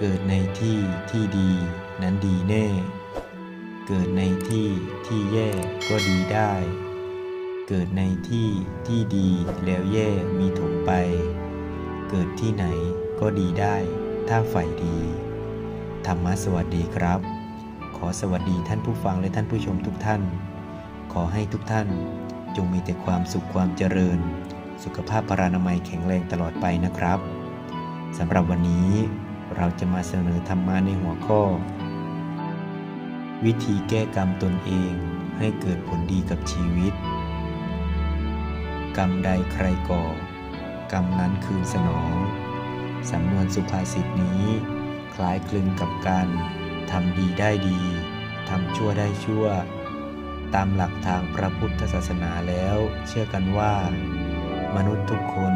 เกิดในที่ที่ดีนั้นดีแน่ เกิดในที่ที่แย่ก็ดีได้ เกิดในที่ที่ดีแล้วแย่มีถมไป เกิดที่ไหนก็ดีได้ ถ้าฝ่ายดี ธรรมะสวัสดีครับ ขอสวัสดีท่านผู้ฟังและท่านผู้ชมทุกท่าน ขอให้ทุกท่านจงมีแต่ความสุขความเจริญ สุขภาพพรานามัยแข็งแรงตลอดไปนะครับสำหรับวันนี้ เราจะมาเสนอธรรมะในหัวข้อ วิธีแก้กรรมตนเองให้เกิดผลดีกับชีวิต กรรมใดใครก่อ กรรมนั้นคืนสนอง สำนวนสุภาษิตนี้ คล้ายคลึงกับการทำดีได้ดีทำชั่วได้ชั่ว ตามหลักทางพระพุทธศาสนาแล้ว เชื่อกันว่า มนุษย์ทุกคน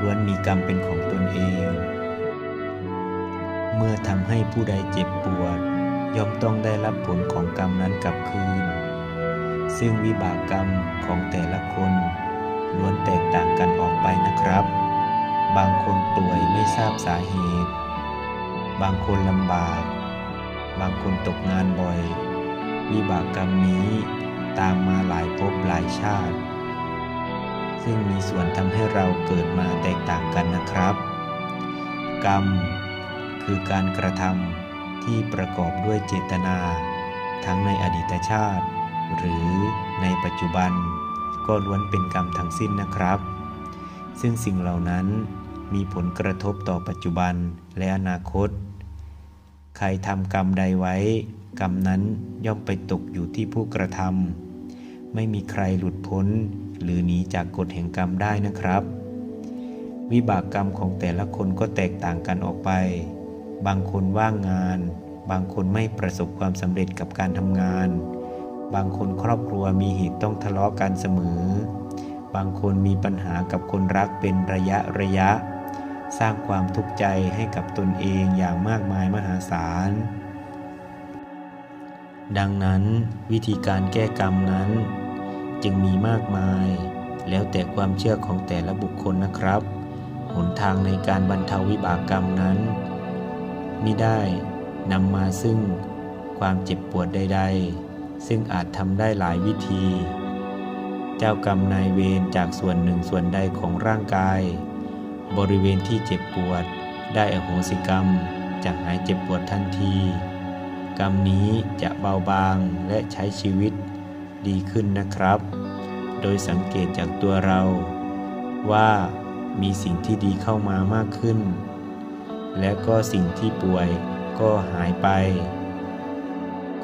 ล้วนมีกรรมเป็นของตนเอง เมื่อทำให้ผู้ใดเจ็บปวด ย่อมต้องได้รับผลของกรรมนั้นกลับคืน ซึ่งวิบากกรรมของแต่ละคนล้วนแตกต่างกันออกไปนะครับ บางคนป่วยไม่ทราบสาเหตุ บางคนลำบาก บางคนตกงานบ่อย วิบากกรรมนี้ตามมาหลายภพหลายชาติ ซึ่งมีส่วนทำให้เราเกิดมาแตกต่างกันนะครับ กรรม คือการกระทำที่ประกอบด้วยเจตนา ทั้งในอดีตชาติ หรือในปัจจุบัน ก็ล้วนเป็นกรรมทั้งสิ้นนะครับ ซึ่งสิ่งเหล่านั้นมีผลกระทบต่อปัจจุบันและอนาคต ใครทำกรรมใดไว้ กรรมนั้นย่อมไปตกอยู่ที่ผู้กระทำไม่มีใครหลุดพ้น หรือหนีจากกฎแห่งกรรมได้นะครับ วิบากกรรมของแต่ละคนก็แตกต่างกันออกไป บางคนว่างงาน บางคนไม่ประสบความสำเร็จกับการทำงาน บางคนครอบครัวมีเหตุต้องทะเลาะกันเสมอ บางคนมีปัญหากับคนรักเป็นระยะระยะ สร้างความทุกข์ใจให้กับตนเองอย่างมากมายมหาศาล ดังนั้นวิธีการแก้กรรมนั้น จึงมีมากมาย แล้วแต่ความเชื่อของแต่ละบุคคลนะครับ หนทางในการบรรเทาวิบากกรรมนั้น มิได้นำมาซึ่งความเจ็บปวดใด ๆ ซึ่งอาจทำได้หลายวิธี เจ้ากรรมนายเวรจากส่วนหนึ่งส่วนใดของร่างกาย บริเวณที่เจ็บปวด ได้อโหสิกรรมจะหายเจ็บปวดทันที กรรมนี้จะเบาบางและใช้ชีวิตดีขึ้นนะครับ โดยสังเกตจากตัวเรา ว่ามีสิ่งที่ดีเข้ามามากขึ้น และก็สิ่งที่ป่วยก็หายไป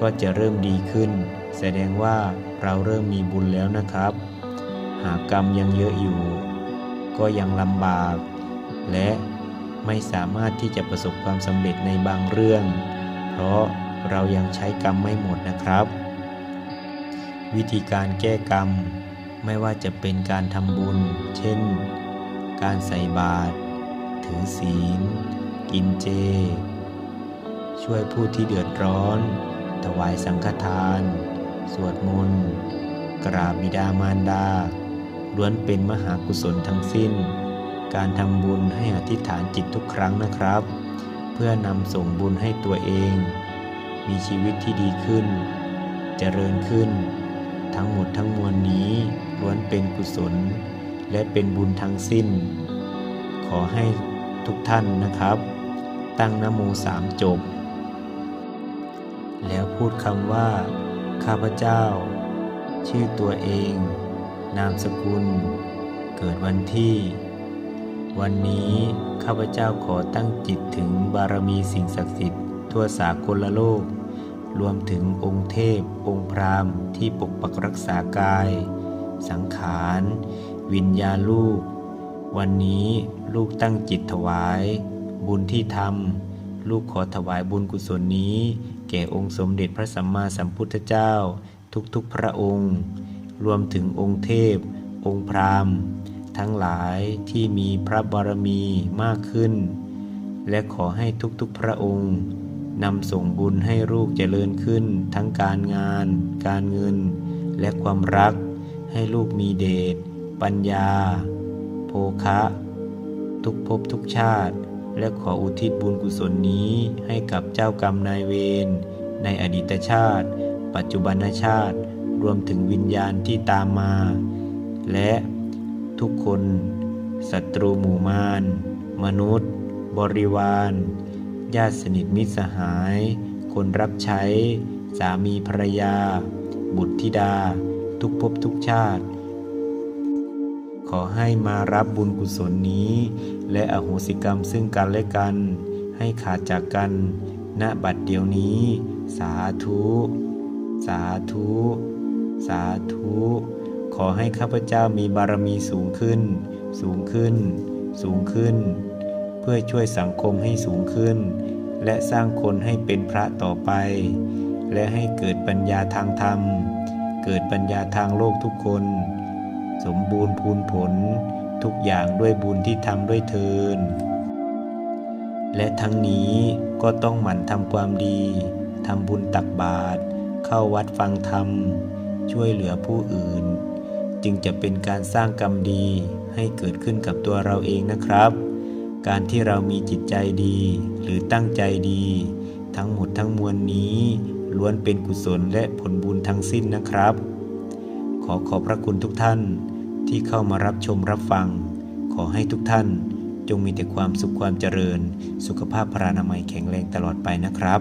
ก็จะเริ่มดีขึ้น แสดงว่าเราเริ่มมีบุญแล้วนะครับ หากกรรมยังเยอะอยู่ ก็ยังลำบาก และไม่สามารถที่จะประสบความสำเร็จในบางเรื่อง เพราะเรายังใช้กรรมไม่หมดนะครับ วิธีการแก้กรรม ไม่ว่าจะเป็นการทำบุญ เช่น การใส่บาตรถือศีล กินเจ ช่วยผู้ที่เดือดร้อน ถวายสังฆทาน สวดมนต์กราบบิดามารดาล้วนเป็นมหากุศลทั้งสิ้น การทำบุญให้อธิษฐานจิตทุกครั้งนะครับ เพื่อนำส่งบุญให้ตัวเอง มีชีวิตที่ดีขึ้น เจริญขึ้น ทั้งหมดทั้งมวลนี้ล้วนเป็นกุศล และเป็นบุญทั้งสิ้น ขอให้ทุกท่านนะครับ ตั้งนโมสามจบ แล้วพูดคำว่า ข้าพเจ้า ชื่อตัวเอง นามสกุล เกิดวันที่ วันนี้ข้าพเจ้าขอตั้งจิตถึงบารมีสิ่งศักดิ์สิทธิ์ทั่วสากลโลก รวมถึงองค์เทพ องค์พราหมณ์ที่ปกปักรักษากาย สังขาร วิญญาณลูก วันนี้ลูกตั้งจิตถวาย บุญที่ทำลูกขอถวายบุญกุศลนี้ แก่องค์สมเด็จพระสัมมาสัมพุทธเจ้า ทุกๆพระองค์ รวมถึงองค์เทพ องค์พราหมณ์ ทั้งหลายที่มีพระบารมีมากขึ้น และขอให้ทุกๆพระองค์นำส่งบุญให้ลูกเจริญขึ้น ทั้งการงาน การเงิน และความรัก ให้ลูกมีเดช ปัญญา โภคะ ทุกภพทุกชาติ และขออุทิศบุญกุศลนี้ให้กับเจ้ากรรมนายเวรในอดีตชาติ ปัจจุบันชาติ รวมถึงวิญญาณที่ตามมา และทุกคนศัตรูหมู่มาร มนุษย์ บริวาร ญาติสนิทมิตรสหาย คนรับใช้ สามีภรรยา บุตรธิดา ทุกภพทุกชาติ อให้มารับบุญกุศลนี้ และอโหสิกรรมซึ่งกันและกัน ให้ขาดจากกัน ณบัดเดี๋ยวนี้ สาธุ สาธุ สาธุ ขอให้ข้าพเจ้ามีบารมีสูงขึ้น สูงขึ้น สูงขึ้น เพื่อช่วยสังคมให้สูงขึ้น และสร้างคนให้เป็นพระต่อไป และให้เกิดปัญญาทางธรรม เกิดปัญญาทางโลกทุกคน สมบูรณ์พูนผล ทุกอย่างด้วยบุญที่ทำด้วยเทิน และทั้งนี้ก็ต้องหมั่นทำความดีทำบุญตักบาตรเข้าวัดฟังธรรม ช่วยเหลือผู้อื่น จึงจะเป็นการสร้างกรรมดีให้เกิดขึ้นกับตัวเราเองนะครับ การที่เรามีจิตใจดีหรือตั้งใจดี ทั้งหมดทั้งมวลนี้ล้วนเป็นกุศลและผลบุญทั้งสิ้นนะครับ ขอขอบพระคุณทุกท่านที่เข้ามารับชมรับฟัง ขอให้ทุกท่านจงมีแต่ความสุขความเจริญ สุขภาพพรานามัยแข็งแรงตลอดไปนะครับ